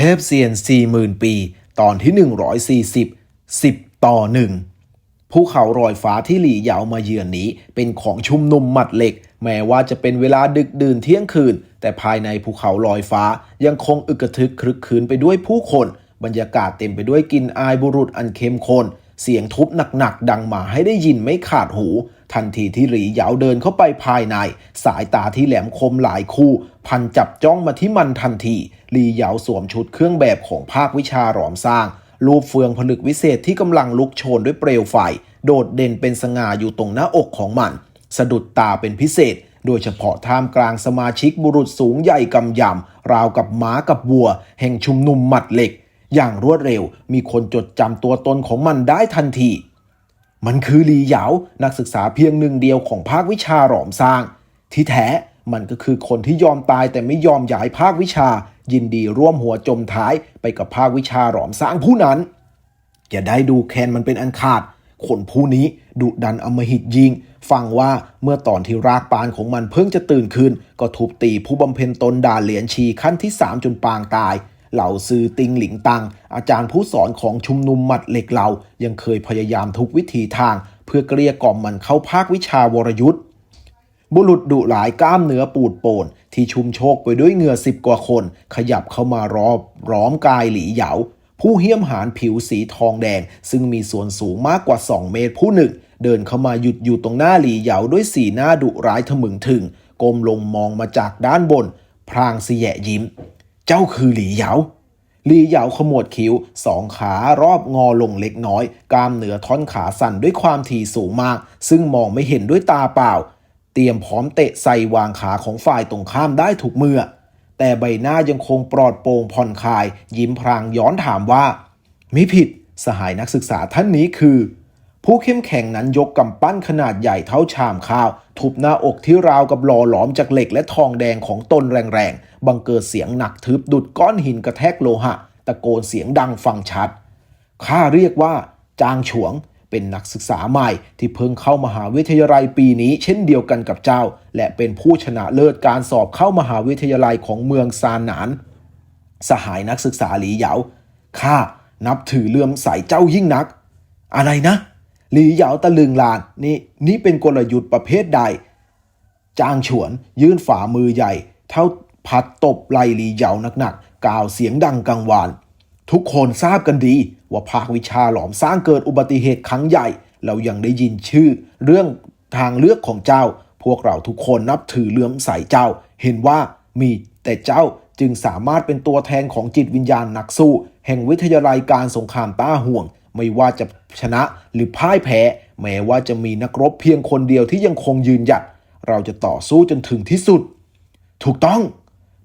เทพเซียน40,000 ปี ตอนที่ 140 10 ต่อ 1 ภูเขารอยฟ้าที่หลี่เหยามาเยือนนี้เป็นของชุมนุมหมัดเหล็ก แม้ว่าจะเป็นเวลาดึกดื่นเที่ยงคืน แต่ภายในภูเขาลอยฟ้ายังคงอึกระทึกครึกคืนไปด้วยผู้คน บรรยากาศเต็มไปด้วยกลิ่นอายบุรุษอันเข้มข้นเสียงทุบหนักๆดังมาให้ได้ยินไม่ขาดหู ทันทีที่หลีเหยาเดินเข้าไปภายใน สายตาที่แหลมคมหลายคู่ พันจับจ้องมาที่มันทันทีหลีเหยาสวมชุดเครื่องแบบของภาควิชาหลอมสร้างรูปเฟืองผลึกวิเศษที่กำลังลุกโชนด้วยเปลวไฟ โดดเด่นเป็นสง่าอยู่ตรงหน้าอกของมัน สะดุดตาเป็นพิเศษ โดยเฉพาะท่ามกลางสมาชิกบุรุษสูงใหญ่กำยำราวกับม้ากับวัว แห่งชุมนุมหมัดเหล็ก อย่างรวดเร็วมีคนจดจำตัวตนของมันได้ทันที มันคือลีเหยานักศึกษาเพียงหนึ่งเดียวของภาควิชาหลอมสร้าง ที่แท้มันก็คือคนที่ยอมตายแต่ไม่ยอมย้ายภาควิชา ยินดีร่วมหัวจมท้ายไปกับภาควิชาหลอมสร้างผู้นั้นอย่าได้ดูแคนมันเป็นอันขาดคนผู้นี้ดุดันอมหิตยิง ฟังว่าเมื่อตอนที่รากปานของมันเพิ่งจะตื่นขึ้น ก็ทุบตีผู้บำเพ็ญตนด่าเหรียญชีขั้นที่3จนปางตาย เหล่าซือติงหลิงตัง อาจารย์ผู้สอนของชุมนุมหมัดเหล็กเหล่ายังเคยพยายามทุกวิธีทาง เพื่อเกลี้ยกล่อมมันเข้าภาควิชาวรยุทธ์บุรุษดุหลายกล้ามเนื้อปูดโปนที่ชุมโชกไปด้วยเหงื่อสิบกว่าคน ขยับเข้ามารอบร้อมกายหลีเหยา ผู้เหี้ยมหานผิวสีทองแดง ซึ่งมีส่วนสูงมากกว่า 2 เมตรผู้หนึ่ง เดินเข้ามาหยุดอยู่ตรงหน้าหลีเหยาด้วยสีหน้าดุร้ายทะมึงถึงก้มลงมองมาจากด้านบน พรางเสียยิ้ม เจ้าคือหลีเหยาหลีเหยาขมวดคิ้วสองขารอบงอลงเล็กน้อย กล้ามเหนือท่อนขาสั่นด้วยความถี่สูงมาก ซึ่งมองไม่เห็นด้วยตาเปล่า เตรียมพร้อมเตะใส่วางขาของฝ่ายตรงข้ามได้ถูกเมื่อ แต่ใบหน้ายังคงปลอดโปร่งผ่อนคลาย ยิ้มพรางย้อนถามว่า มิผิด สหายนักศึกษาท่านนี้คือ ผู้เข้มแข็งนั้นยกกำปั้นขนาดใหญ่เท่าชามข้าว ทุบหน้าอกที่ราวกับหล่อหลอมจากเหล็กและทองแดงของตนแรงๆ บังเกิดเสียงหนักทึบดุดก้อนหินกระแทกโลหะ ตะโกนเสียงดังฟังชัด ข้าเรียกว่า จางฉวง เป็นนักศึกษาใหม่ที่เพิ่งเข้ามหาวิทยาลัยปีนี้เช่นเดียวกันกับเจ้า และเป็นผู้ชนะเลิศการสอบเข้ามหาวิทยาลัยของเมืองซานหนาน สหายนักศึกษาหลีเหยาข้านับถือเลื่อมใสเจ้ายิ่งนัก อะไรนะ หลีเหยาตะลึงลานนี่นี่เป็นกลยุทธ์ประเภทใด จางฉวนยื่นฝ่ามือใหญ่ เท่าพัดตบไหลหลีเหยาหนักๆกล่าวเสียงดังกังวาน ทุกคนทราบกันดี ว่าภาควิชาหลอมสร้างเกิดอุบัติเหตุครั้งใหญ่ เรายังได้ยินชื่อ เรื่องทางเลือกของเจ้า พวกเราทุกคนนับถือเลื่อมใสเจ้า เห็นว่ามีแต่เจ้าจึงสามารถเป็นตัวแทนของจิตวิญญาณนักสู้ แห่งวิทยาลัยการสงครามต้าห่วง ไม่ว่าจะชนะหรือพ่ายแพ้ แม้ว่าจะมีนักรบเพียงคนเดียวที่ยังคงยืนหยัด เราจะต่อสู้จนถึงที่สุด ถูกต้อง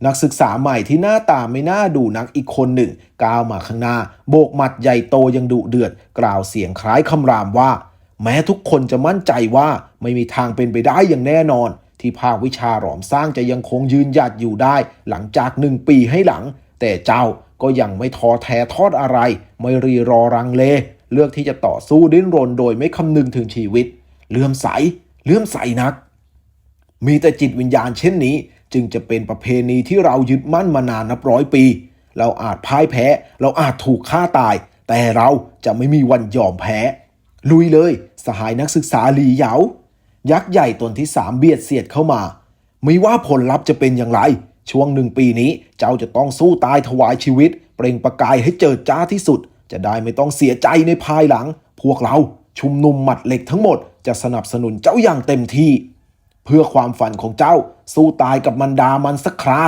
นักศึกษาใหม่ที่หน้าตาไม่น่าดูนักอีกคนหนึ่งก้าวมาข้างหน้า โบกหมัดใหญ่โตยังดุเดือด กล่าวเสียงคล้ายคำรามว่า แม้ทุกคนจะมั่นใจว่าไม่มีทางเป็นไปได้อย่างแน่นอนที่ภาควิชาหลอมสร้างจะยังคงยืนหยัดอยู่ได้ หลังจากหนึ่งปีให้หลัง แต่เจ้าก็ยังไม่ท้อแท้ทอดอะไร ไม่รีรอรังเล เลือกที่จะต่อสู้ดิ้นรนโดยไม่คำนึงถึงชีวิต เลื่อมใส เลื่อมใสนัก มีแต่จิตวิญญาณเช่นนี้ จึงจะเป็นประเพณีที่เรายึดมั่นมานานนับร้อยปี เราอาจพ่ายแพ้ เราอาจถูกฆ่าตาย แต่เราจะไม่มีวันยอมแพ้ ลุยเลย สหายนักศึกษาหลีเหยา ยักษ์ใหญ่ตนที่สามเบียดเสียดเข้ามา ไม่ว่าผลลัพธ์จะเป็นอย่างไร ช่วงหนึ่งปีนี้เจ้าจะต้องสู้ตายถวายชีวิต เปล่งประกายให้เจิดจ้าที่สุด จะได้ไม่ต้องเสียใจในภายหลัง พวกเราชุมนุมหมัดเหล็กทั้งหมดจะสนับสนุนเจ้าอย่างเต็มที่ เพื่อความฝันของเจ้าสู้ตายกับมันดามันสักครา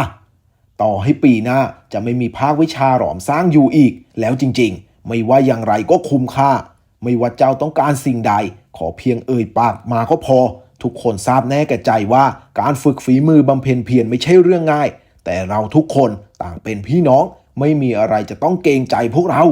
ต่อให้ปีหน้าจะไม่มีภาควิชาหลอมสร้างอยู่อีก แล้วจริงๆ ไม่ว่าอย่างไรก็คุ้มค่า ไม่ว่าเจ้าต้องการสิ่งใด ขอเพียงเอ่ยปากมาก็พอ ทุกคนทราบแน่แก่ใจว่าการฝึกฝีมือบำเพ็ญเพียรไม่ใช่เรื่องง่าย แต่เราทุกคนต่างเป็นพี่น้องไม่มีอะไรจะต้องเกรงใจพวกเรา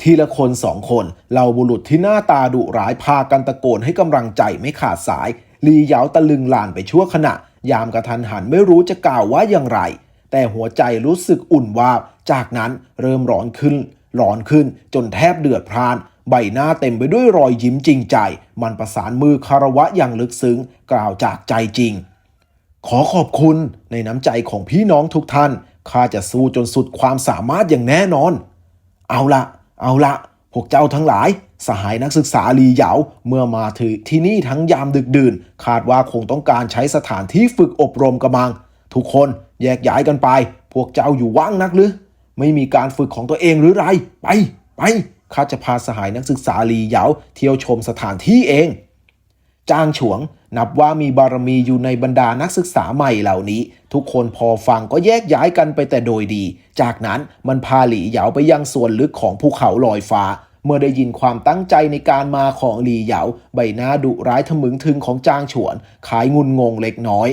ทีละคนสองคนเหล่าบุรุษที่หน้าตาดุร้ายพากันตะโกนให้กำลังใจไม่ขาดสาย ลีเหยาตะลึงลานไปชั่วขณะ ยามกระทันหันไม่รู้จะกล่าวว่าอย่างไร แต่หัวใจรู้สึกอุ่นวาบจากนั้นเริ่มร้อนขึ้นร้อนขึ้นจนแทบเดือดพราน ใบหน้าเต็มไปด้วยรอยยิ้มจริงใจ มันประสานมือคารวะอย่างลึกซึ้ง กล่าวจากใจจริง ขอขอบคุณในน้ำใจของพี่น้องทุกท่าน ข้าจะสู้จนสุดความสามารถอย่างแน่นอน เอาละ เอาละพวกเจ้าทั้งหลาย สหายนักศึกษาลีเหยาเมื่อมาถึงที่นี่ทั้งยามดึกดื่น คาดว่าคงต้องการใช้สถานที่ฝึกอบรมกำลัง ทุกคนแยกย้ายกันไป พวกเจ้าอยู่ว่างนักหรือ ไม่มีการฝึกของตัวเองหรือไร ไป ไป ข้าจะพาสหายนักศึกษาลีเหยาเที่ยวชมสถานที่เอง จางฉวงนับว่ามีบารมีอยู่ในบรรดานักศึกษาใหม่เหล่านี้ ทุกคนพอฟังก็แยกย้ายกันไปแต่โดยดี จากนั้นมันพาหลีเหยาไปยังส่วนลึกของภูเขาลอยฟ้า เมื่อได้ยินความตั้งใจในการมาของหลีเหยา ใบหน้าดุร้ายทะมึงถึงของจางฉวนขายงุนงงเล็กน้อย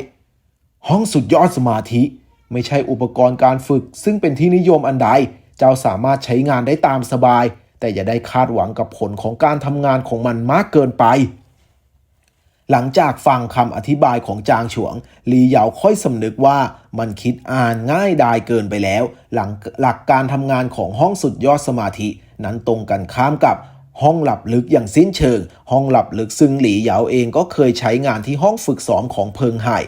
ห้องสุดยอดสมาธิ ไม่ใช่อุปกรณ์การฝึก ซึ่งเป็นที่นิยมอันใด เจ้าสามารถใช้งานได้ตามสบาย แต่อย่าได้คาดหวังกับผลของการทำงานของมันมากเกินไป หลังจากฟังคำอธิบายของจางฉวงหลีเหยาค่อยสำนึกว่ามันคิดอ่านง่ายดายเกินไปแล้ว หลังหลักการทำงานของห้องสุดยอดสมาธิ นั้นตรงกันข้ามกับห้องหลับลึกอย่างสิ้นเชิง ห้องหลับลึกซึ่งหลีเหยาเองก็เคยใช้งานที่ห้องฝึกซ้อมของเพิงไห่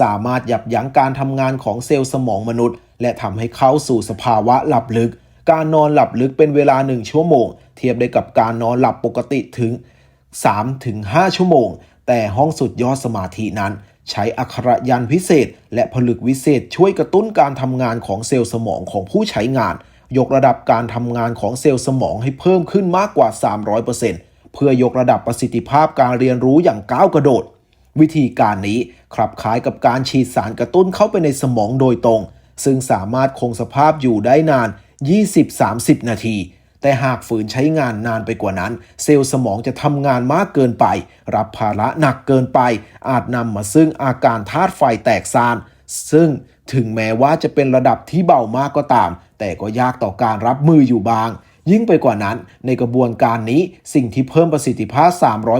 สามารถยับยั้งการทำงานของเซลล์สมองมนุษย์ และทำให้เข้าสู่สภาวะหลับลึก การนอนหลับลึกเป็นเวลาหนึ่งชั่วโมง เทียบได้กับการนอนหลับปกติถึง 3-5 ชั่วโมง แต่ห้องสุดยอดสมาธินั้น ใช้อักขระยันพิเศษ และผลึกวิเศษช่วยกระตุ้นการทำงานของเซลล์สมองของผู้ใช้งาน ยกระดับการทำงานของเซลล์สมองให้เพิ่มขึ้นมากกว่า 300%เพื่อยกระดับประสิทธิภาพการเรียนรู้อย่างก้าวกระโดด วิธีการนี้คลับคล้ายกับการฉีดสารกระตุ้นเข้าไปในสมองโดยตรง ซึ่งสามารถคงสภาพอยู่ได้นาน 20-30 นาที แต่หากฝืนใช้งานนานไปกว่านั้น เซลล์สมองจะทำงานมากเกินไป รับภาระหนักเกินไป อาจนำมาซึ่งอาการธาตุไฟแตกซานซึ่งถึงแม้ว่าจะเป็นระดับที่เบามากก็ตาม แต่ก็ยากต่อการรับมืออยู่บาง ยิ่งไปกว่านั้น ในกระบวนการนี้สิ่งที่เพิ่มประสิทธิภาพ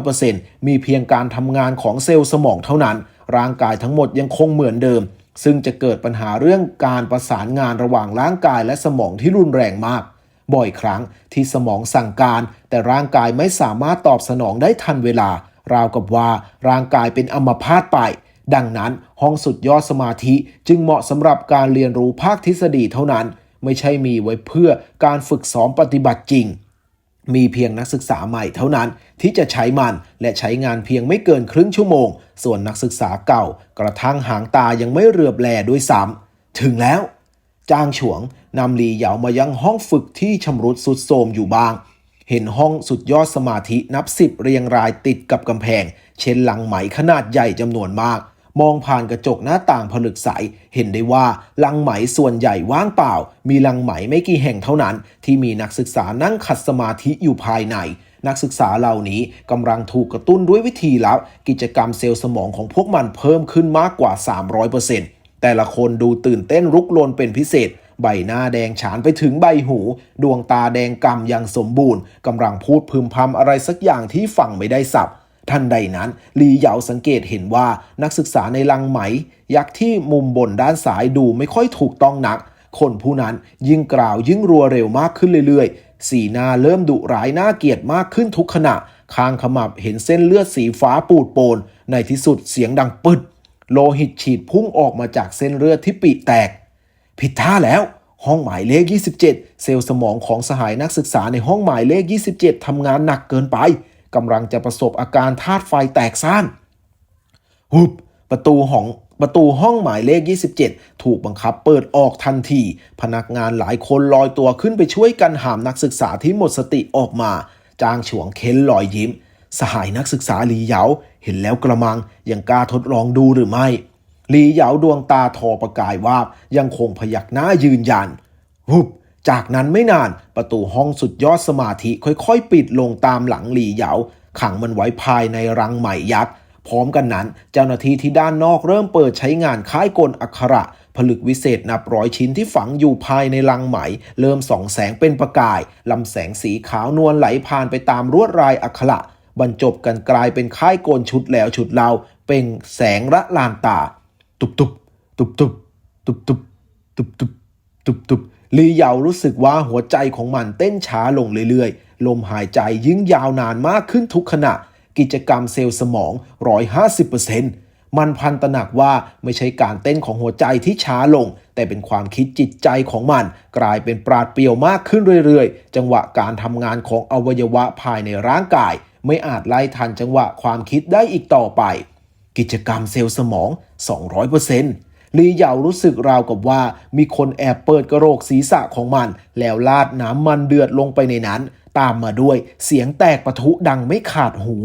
300%มีเพียงการทำงานของเซลล์สมองเท่านั้น ร่างกายทั้งหมดยังคงเหมือนเดิม ซึ่งจะเกิดปัญหาเรื่องการประสานงานระหว่างร่างกายและสมองที่รุนแรงมาก บ่อยครั้งที่สมองสั่งการ แต่ร่างกายไม่สามารถตอบสนองได้ทันเวลา ราวกับว่าร่างกายเป็นอัมพาตไป ดังนั้นห้องสุดยอดสมาธิจึงเหมาะสำหรับการเรียนรู้ภาคทฤษฎีเท่านั้น ไม่ใช่มีไว้เพื่อการฝึกซ้อมปฏิบัติจริง มีเพียงนักศึกษาใหม่เท่านั้นที่จะใช้มันและใช้งานเพียงไม่เกินครึ่งชั่วโมง ส่วนนักศึกษาเก่ากระทั่งหางตายังไม่เรือบแลด้วยซ้ำถึงแล้ว จางฉวงนำหลีเหยามายังห้องฝึกที่ชำรุดสุดโทมอยู่บ้าง เห็นห้องสุดยอดสมาธินับสิบเรียงรายติดกับกำแพง เช่นหลังไหมขนาดใหญ่จำนวนมาก มองผ่านกระจกหน้าต่างผลึกใส เห็นได้ว่าลังไหมส่วนใหญ่ว่างเปล่า มีลังไหมไม่กี่แห่งเท่านั้น ที่มีนักศึกษานั่งขัดสมาธิอยู่ภายในนักศึกษาเหล่านี้กำลังถูกกระตุ้นด้วยวิธีลับกิจกรรมเซลล์สมองของพวกมันเพิ่มขึ้นมากกว่า 300%แต่ละคนดูตื่นเต้นรุกรนเป็นพิเศษ ใบหน้าแดงฉานไปถึงใบหู ดวงตาแดงกำอย่างสมบูรณ์กำลังพูดพึมพำอะไรสักอย่างที่ฟังไม่ได้สับ ทันใดนั้นหลีเหยาสังเกตเห็นว่านักศึกษาในลังไหม ยักษ์ที่มุมบนด้านซ้ายดูไม่ค่อยถูกต้องนัก คนผู้นั้นยิ่งกล่าวยิ่งรัวเร็วมากขึ้นเรื่อยๆ สีหน้าเริ่มดุร้ายน่าเกลียดมากขึ้นทุกขณะคางขมับเห็นเส้นเลือดสีฟ้าปูดโปน ในที่สุดเสียงดังปึด โลหิตฉีดพุ่งออกมาจากเส้นเลือดที่ปีแตก ผิดท่าแล้ว ห้องหมายเลข 27 เซลล์สมองของสหายนักศึกษาในห้องหมายเลข 27ทำงานหนักเกินไป กำลังจะประสบอาการธาตุไฟแตกซ่านหุบประตูห้องประตูห้องหมายเลข 27 ถูกบังคับเปิดออกทันที พนักงานหลายคนลอยตัวขึ้นไปช่วยกันหามนักศึกษาที่หมดสติออกมา จางฉวงเค้นลอยยิ้ม สหายนักศึกษาหลีเหยาเห็นแล้วกระมังยังกล้าทดลองดูหรือไม่หลีเหยาดวงตาทอประกายวาบยังคงพยักหน้ายืนยัน หุบ จากนั้นไม่นานประตูห้องสุดยอดสมาธิค่อยๆ ปิดลงตามหลังหลีเหยา ขังมันไว้ภายในรังไหมยักษ์พร้อมกันนั้น เจ้าหน้าที่ที่ด้านนอกเริ่มเปิดใช้งานค่ายกลอักขระ ผลึกวิเศษนับร้อยชิ้นที่ฝังอยู่ภายในลังไหม เริ่มส่องแสงเป็นประกายลำแสงสีขาวนวลไหลผ่านไปตามลวดลายอักขระ บรรจบกันกลายเป็นค่ายกลชุดแล้วชุดเล่าเปล่งแสงระลานตา ตุบตุบตุบตุบตุบตุบตุบตุบตุบตุบ ลีเหยารู้สึกว่าหัวใจของมันเต้นช้าลงเรื่อยๆ ลมหายใจยิ่งยาวนานมากขึ้นทุกขณะ กิจกรรมเซลล์สมอง 150%มมันพันตระหนักว่าไม่ใช่การเต้นของหัวใจที่ช้าลง แต่เป็นความคิดจิตใจของมัน กลายเป็นปราดเปรียวมากขึ้นเรื่อยๆ จังหวะการทำงานของอวัยวะภายในร่างกาย ไม่อาจไล่ทันจังหวะความคิดได้อีกต่อไป กิจกรรมเซลล์สมอง 200% ลีเหยารู้สึกราวกับว่า มีคนแอบเปิดกระโหลกศีรษะของมัน แล้วลาดน้ำมันเดือดลงไปในนั้น ตามมาด้วยเสียงแตกปะทุดังไม่ขาดหู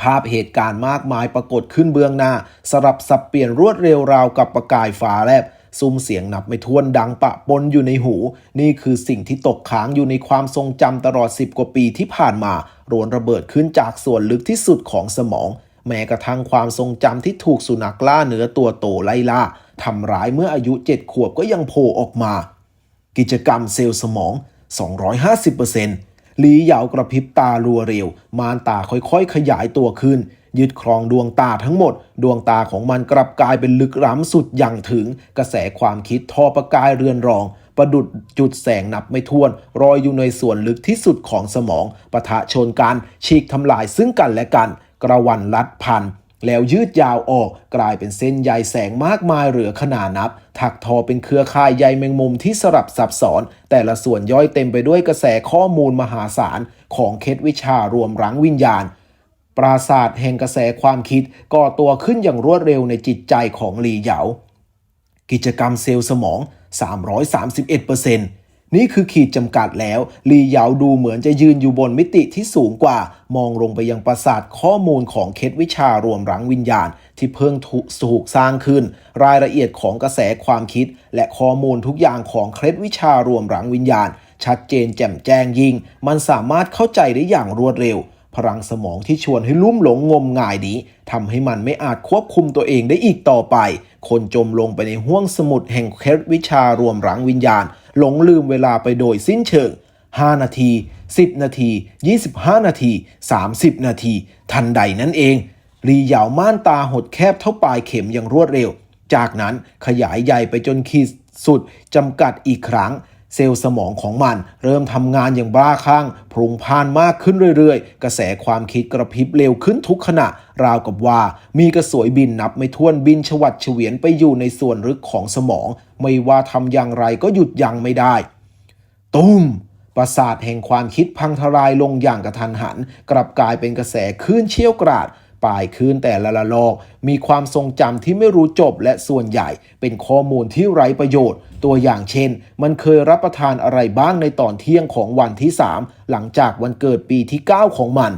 ภาพเหตุการณ์มากมายปรากฏขึ้นเบื้องหน้า สลับสับเปลี่ยนรวดเร็วราวกับประกายฟ้าแลบซุ้มเสียงนับไม่ถ้วนดังปะปนอยู่ในหู นี่คือสิ่งที่ตกค้างอยู่ในความทรงจำตลอด 10 กว่าปีที่ผ่านมารวนระเบิดขึ้นจากส่วนลึกที่สุดของสมอง แม้กระทั่งความทรงจำที่ถูกสุนัขล่าเนื้อตัวโตไล่ล่าทำร้ายเมื่ออายุ 7 ขวบก็ยังโผล่ออกมา กิจกรรมเซลล์สมอง 250%ลีเหยากระพริบตารัวเร็ว มานตาค่อยๆ ขยายตัวขึ้น ยึดครองดวงตาทั้งหมด ดวงตาของมันกลับกลายเป็นลึกล้ำสุดอย่างถึง กระแสความคิดทอประกายเรือนรอง ประดุดจุดแสงนับไม่ถ้วนรอยอยู่ในส่วนลึกที่สุดของสมองปะทะชนกันฉีกทำลายซึ่งกันและกัน กระวันลัดพัน แล้วยืดยาวออกกลายเป็นเส้นใยแสงมากมายเหลือขนานับ ถักทอเป็นเครือข่ายใยแมงมุมที่สลับซับซ้อน แต่ละส่วนย่อยเต็มไปด้วยกระแสข้อมูลมหาศาล ของเคล็ดวิชารวมรั้งวิญญาณปราศาสตร์แห่งกระแสความคิดก่อตัวขึ้นอย่างรวดเร็วในจิตใจของหลีเหยา กิจกรรมเซลล์สมอง 331% นี่คือขีดจำกัดแล้ว ลีเหยาดูเหมือนจะยืนอยู่บนมิติที่สูงกว่า มองลงไปยังปราสาทข้อมูลของเคล็ดวิชารวมรังวิญญาณ ที่เพิ่งถูกสร้างขึ้น รายละเอียดของกระแสความคิด และข้อมูลทุกอย่างของเคล็ดวิชารวมรังวิญญาณ ชัดเจนแจ่มแจ้งยิ่ง มันสามารถเข้าใจได้อย่างรวดเร็ว พลังสมองที่ชวนให้ลุ่มหลงงมงายนี้ทำให้มันไม่อาจควบคุมตัวเองได้อีกต่อไป คนจมลงไปในห้วงสมุดแห่งเคล็ดวิชารวมรังวิญญาณ หลงลืมเวลาไปโดยสิ้นเชิง 5 นาที 10 นาที 25 นาที 30 นาที ทันใดนั่นเอง รีเหยาม่านตาหดแคบเท่าปลายเข็มอย่างรวดเร็ว จากนั้นขยายใหญ่ไปจนขีดสุดจำกัดอีกครั้ง เซลล์สมองของมัน เริ่มทำงานอย่างบ้าคลั่งพรุงพ่านมากขึ้นเรื่อยๆ กระแสความคิดกระพริบเร็วขึ้นทุกขณะ ราวกับว่ามีกระสวยบินนับไม่ถ้วนบินชวัดเฉวียนไปอยู่ในส่วนลึกของสมอง ไม่ว่าทำอย่างไรก็หยุดยั้งไม่ได้ ตุ้มประสาทแห่งความคิดพังทลายลงอย่างกระทันหัน กลับกลายเป็นกระแสคลื่นเชี่ยวกราด ปลายคืนแต่ละละลอก มีความทรงจำที่ไม่รู้จบและส่วนใหญ่ เป็นข้อมูลที่ไร้ประโยชน์ ตัวอย่างเช่น มันเคยรับประทานอะไรบ้างในตอนเที่ยงของวันที่ 3 หลังจากวันเกิดปีที่ 9 ของมัน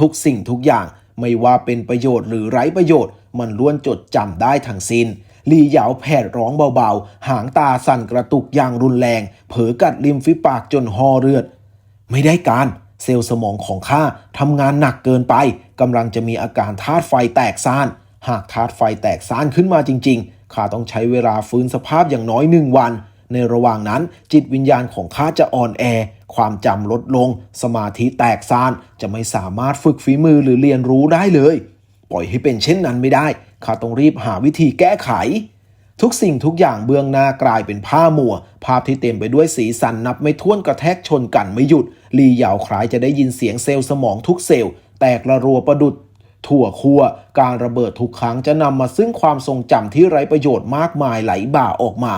ทุกสิ่งทุกอย่างไม่ว่าเป็นประโยชน์หรือไร้ประโยชน์ มันล้วนจดจำได้ทั้งสิน้นลีเหยาแผดร้องเบาๆ หางตาสั่นกระตุกอย่างรุนแรง เผลอกัดริมฝีปากจนหอเลือด ไม่ได้การ เซลล์สมองของข้าทำงานหนักเกินไป กำลังจะมีอาการธาตุไฟแตกซ่าน หากธาตุไฟแตกซ่านขึ้นมาจริง ๆ ข้าต้องใช้เวลาฟื้นสภาพอย่างน้อยหนึ่งวัน ในระหว่างนั้นจิตวิญญาณของข้าจะอ่อนแอ ความจำลดลง สมาธิแตกซ่าน จะไม่สามารถฝึกฝีมือหรือเรียนรู้ได้เลย ปล่อยให้เป็นเช่นนั้นไม่ได้ ข้าต้องรีบหาวิธีแก้ไขทุกสิ่งทุกอย่างเบื้องหน้ากลายเป็นผ้ามัว ภาพที่เต็มไปด้วยสีสันนับไม่ถ้วนกระแทกชนกันไม่หยุด ลีเหยาคล้ายจะได้ยินเสียงเซลล์สมองทุกเซลล์ แตกระรัวประดุดถั่วคั่วการระเบิดทุกครั้งจะนำมาซึ่งความทรงจำที่ไร้ประโยชน์มากมายไหลบ่าออกมา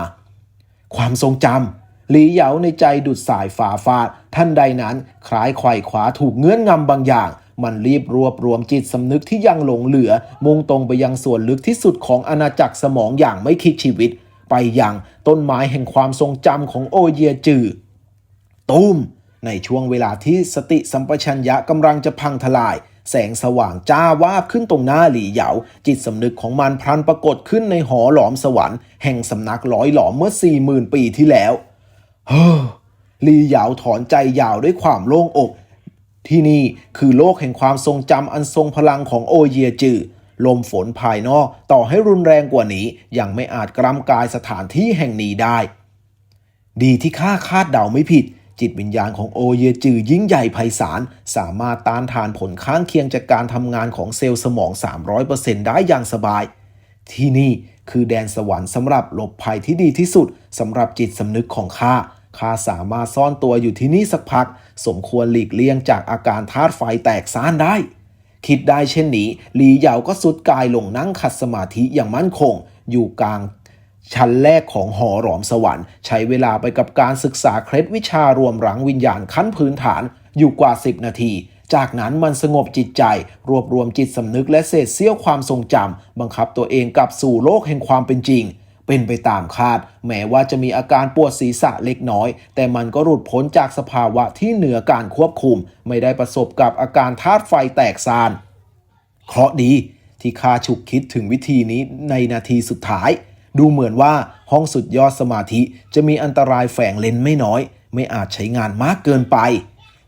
ความทรงจำหลีเหยาในใจดุดสายฝาฟาดท่านใดนั้นคล้ายไขว่ขวาถูกเงื้อนงำบางอย่าง มันรีบรวบรวมจิตสำนึกที่ยังหลงเหลือ มุ่งตรงไปยังส่วนลึกที่สุดของอาณาจักรสมองอย่างไม่คิดชีวิต ไปยังต้นไม้แห่งความทรงจำของโอเยจือ ตูม ในช่วงเวลาที่สติสัมปชัญญะกำลังจะพังทลาย แสงสว่างจ้าวาบขึ้นตรงหน้าหลี่เหยา จิตสำนึกของมันพลันปรากฏขึ้นในหอหลอมสวรรค์แห่งสำนักร้อยหลอมเมื่อสี่หมื่นปีที่แล้วเฮ้อหลี่เหยาถอนใจยาวด้วยความโล่งอก ที่นี่คือโลกแห่งความทรงจำอันทรงพลังของโอเยจือลมฝนภายนอกต่อให้รุนแรงกว่านี้ ยังไม่อาจกรำกายสถานที่แห่งนี้ได้ ดีที่ข้าคาดเดาไม่ผิด จิตวิญญาณของโอเยจือยิ่งใหญ่ไพศาล สามารถต้านทานผลข้างเคียงจากการทำงานของเซลล์สมอง 300%ได้อย่างสบาย ที่นี่คือแดนสวรรค์สำหรับหลบภัยที่ดีที่สุดสำหรับจิตสำนึกของข้าข้าสามารถซ่อนตัวอยู่ที่นี่สักพัก สมควรหลีกเลี่ยงจากอาการธาตุไฟแตกซ่านได้ คิดได้เช่นนี้ หลีเหยาก็สุดกายลงนั่งขัดสมาธิอย่างมั่นคง อยู่กลาง ชั้นแรกของหอหลอมสวรรค์ ใช้เวลาไปกับการศึกษาเคล็ดวิชารวมรังวิญญาณขั้นพื้นฐานอยู่กว่า 10 นาที จากนั้นมันสงบจิตใจ รวบรวมจิตสำนึกและเศษเสี้ยวความทรงจำบังคับตัวเองกลับสู่โลกแห่งความเป็นจริง เป็นไปตามคาด แม้ว่าจะมีอาการปวดศีรษะเล็กน้อย แต่มันก็หลุดพ้นจากสภาวะที่เหนือการควบคุม ไม่ได้ประสบกับอาการธาตุไฟแตกซานเคราะดีที่ข้าฉุกคิดถึงวิธีนี้ในนาทีสุดท้าย ดูเหมือนว่าห้องสุดยอดสมาธิจะมีอันตรายแฝงเลนไม่น้อย ไม่อาจใช้งานมากเกินไป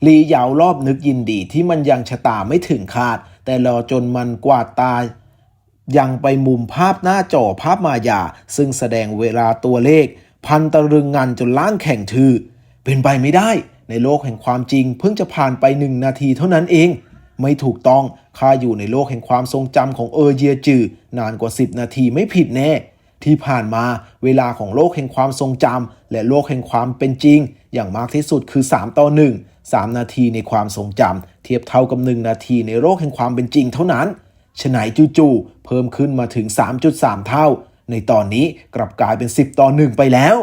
หลีเหยาวรอบนึกยินดีที่มันยังชะตาไม่ถึงคาด แต่รอจนมันกวาดตายังไปมุมภาพหน้าจอภาพมายา ซึ่งแสดงเวลาตัวเลข พันตะรึงงันจนล่างแข่งทือ เป็นไปไม่ได้ ในโลกแห่งความจริง เพิ่งจะผ่านไปหนึ่งนาทีเท่านั้นเอง ไม่ถูกต้องข้าอยู่ในโลกแห่งความทรงจำของเออเยียจือนานกว่า 10 นาทีไม่ผิดแน่ ที่ผ่านมาเวลาของโลกแห่งความทรงจำและโลกแห่งความเป็นจริง อย่างมากที่สุดคือ 3 ต่อ 1 3 นาทีในความทรงจำเทียบเท่ากับ 1 นาทีในโลกแห่งความเป็นจริงเท่านั้นฉไหนจู่ๆเพิ่มขึ้นมาถึง 3.3 เท่า ในตอนนี้กลับกลายเป็น 10 ต่อ 1 ไปแล้ว